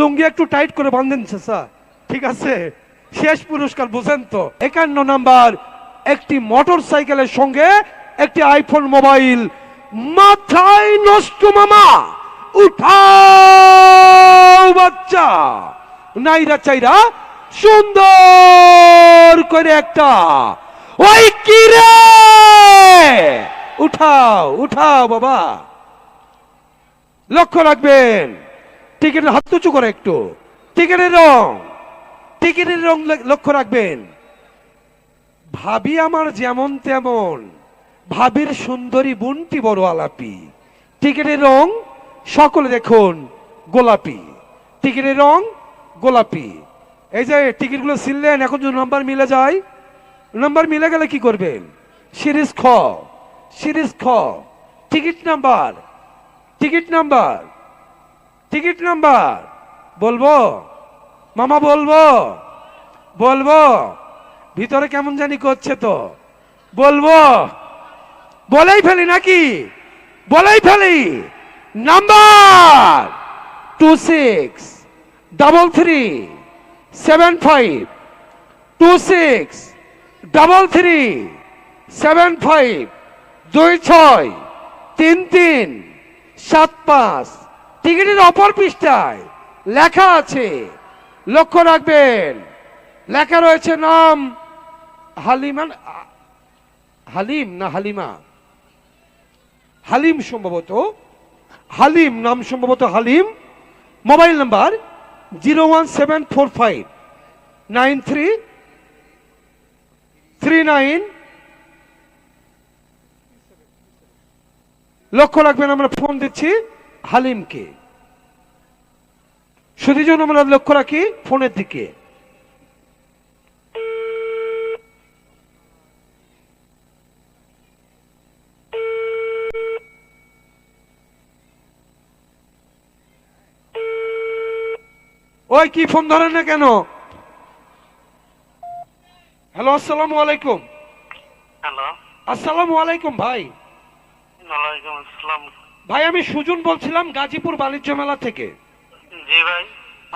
লুঙ্গি একটু টাইট করে বাঁধেন স্যার ঠিক আছে? শেষ পুরস্কার, বুঝেন তো। একান্ন নাম্বার, একটি মোটর সাইকেলের সঙ্গে একটি আইফোন মোবাইল মাথায় নষ্ট মামা, উঠাও বাচ্চা। নাইরা চাইরা সুন্দর করে একটা, ওই কি রে? উঠাও উঠাও বাবা। লক্ষ্য রাখবেন। টিকিটের হাত উঁচু করে একটু। টিকিটের রং। টিকিটের রং লক্ষ্য রাখবেন। ভাবি আমার যেমন তেমন। ভাবির সুন্দরী বোনটি বড় আলাপি। টিকিটের রং সকলে দেখুন গোলাপি। টিকিটের রং গোলাপি। এই যে টিকিটগুলো ছিললেন এখন যদি নাম্বার মিলে যায়, নাম্বার মিলে গেলে কি করবেন? সিরিজ খ। সিরিজ খ। Ticket number. Ticket number. Ticket number বলব? মামা, বলব? বলব? ভিতরে কেমন জানি করছে তো। বলব? বলেই ফেলি নাকি? বলেই ফেলি। Number two six double three seven five two six double three seven five দুই ছয় তিন তিন সাত পাঁচ। টিকিটের অপর পৃষ্ঠায় লেখা আছে, লক্ষ্য রাখবেন, লেখা রয়েছে নাম হালিমান হালিম না হালিমা? হালিম সম্ভবত, হালিম নাম সম্ভবত Halim. Mobile number zero one seven four five nine three three nine. লক্ষ্য রাখবেন, আমরা ফোন দিচ্ছি। হালিমকে। জন্য আমরা লক্ষ্য রাখি ফোনের দিকে। ওই কি ফোন ধরেন না কেন? হ্যালো আসসালামু আলাইকুম। হ্যালো। আসসালামু আলাইকুম ভাই। ওয়ালাইকুম আসসালাম। ভাই আমি সুজন বলছিলাম গাজীপুর বাণিজ্য মেলা থেকে। জি ভাই।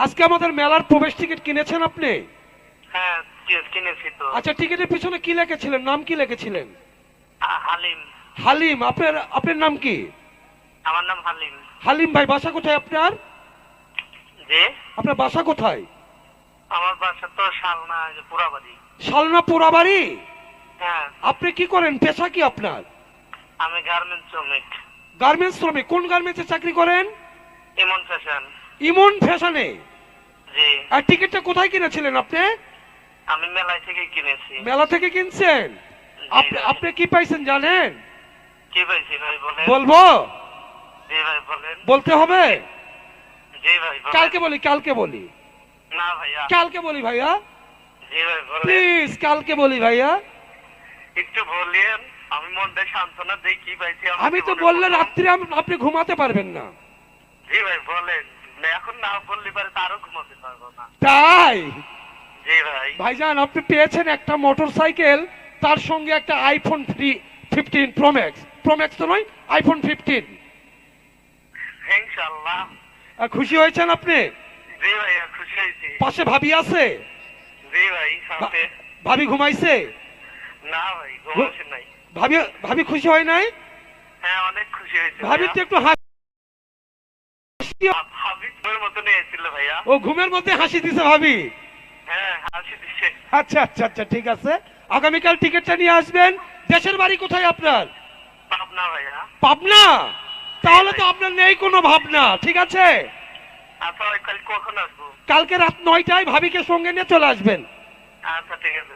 আজকে আমাদের মেলার প্রবেশ টিকিট কিনেছেন আপনি? হ্যাঁ কিনেছি তো। আচ্ছা টিকিটের পিছনে কি লিখেছিলেন? নাম কি লিখেছিলেন? হালিম। হালিম আপনার আপনার নাম কি? আমার নাম হালিম। হালিম ভাই বাসা কোথায় আপনার? যে আপনার বাসা কোথায়? আমার বাসা তো শালনা পুরাবাড়ি। শালনা পোড়াবাড়ি হ্যাঁ। আপনি কি করেন? পেশা কি আপনার? আমি গার্মেন্টস শ্রমিক। গার্মেন্টস শ্রমিক কোন গার্মেন্টসে চাকরি করেন? ইমন ফ্যাশন। ইমন ফ্যাশনে? জি। আর টিকিটটা কোথায় কিনেছিলেন আপনি? আমি মেলায় থেকে কিনেছি। মেলা থেকে কিনছেন? আপনি আপনি কি পাইছেন জানেন? কি পাইছি ভাই বলেন। বলব? জি ভাই বলেন। বলতে হবে? জি ভাই বলেন। কালকে বলি কালকে বলি। না ভাইয়া। কালকে বলি ভাইয়া। জি ভাই বলেন। প্লিজ কালকে বলি ভাইয়া। একটু বলিয়েন আমি মনটা সান্ত্বনা দেই কি পাইছি আমি তো বললে। রাত্রে আপনি ঘুমাতে পারবেন না। জি ভাই বলেন। এখন না বললে পারে তারও ঘুমাতে পারব না। তাই? জি ভাই। ভাইজান আপনি পেয়েছেন একটা মোটর সাইকেল তার সঙ্গে একটা iPhone free fifteen pro max pro max তো নয় আইফোন ফিফটিন ইনশাল্লাহ খুশি হয়েছেন আপনি? জি ভাইয়া খুশি হয়েছি। পাশে ভাবি আছে? জি ভাই ভাবি ঘুমাইছে? না ভাই ঘুমাচ্ছে নাই। ভাবি ভাবি খুশি হয় নাই? হ্যাঁ অনেক খুশি হয়েছে ভাবি তো একটু হাসি ও ঘুমের মধ্যে হাসি দিছে ভাবি? হ্যাঁ আচ্ছা আচ্ছা আচ্ছা ঠিক আছে। আগামীকাল টিকিটটা নিয়ে আসবেন। দেশের বাড়ি কোথায় আপনার? পাবনা ভাইয়া। পাবনা? তাহলে তো আপনার নেই কোনো ভাবনা ঠিক আছে? কালকে রাত নয়টায় ভাবিকে সঙ্গে নিয়ে চলে আসবেন। আচ্ছা ঠিক আছে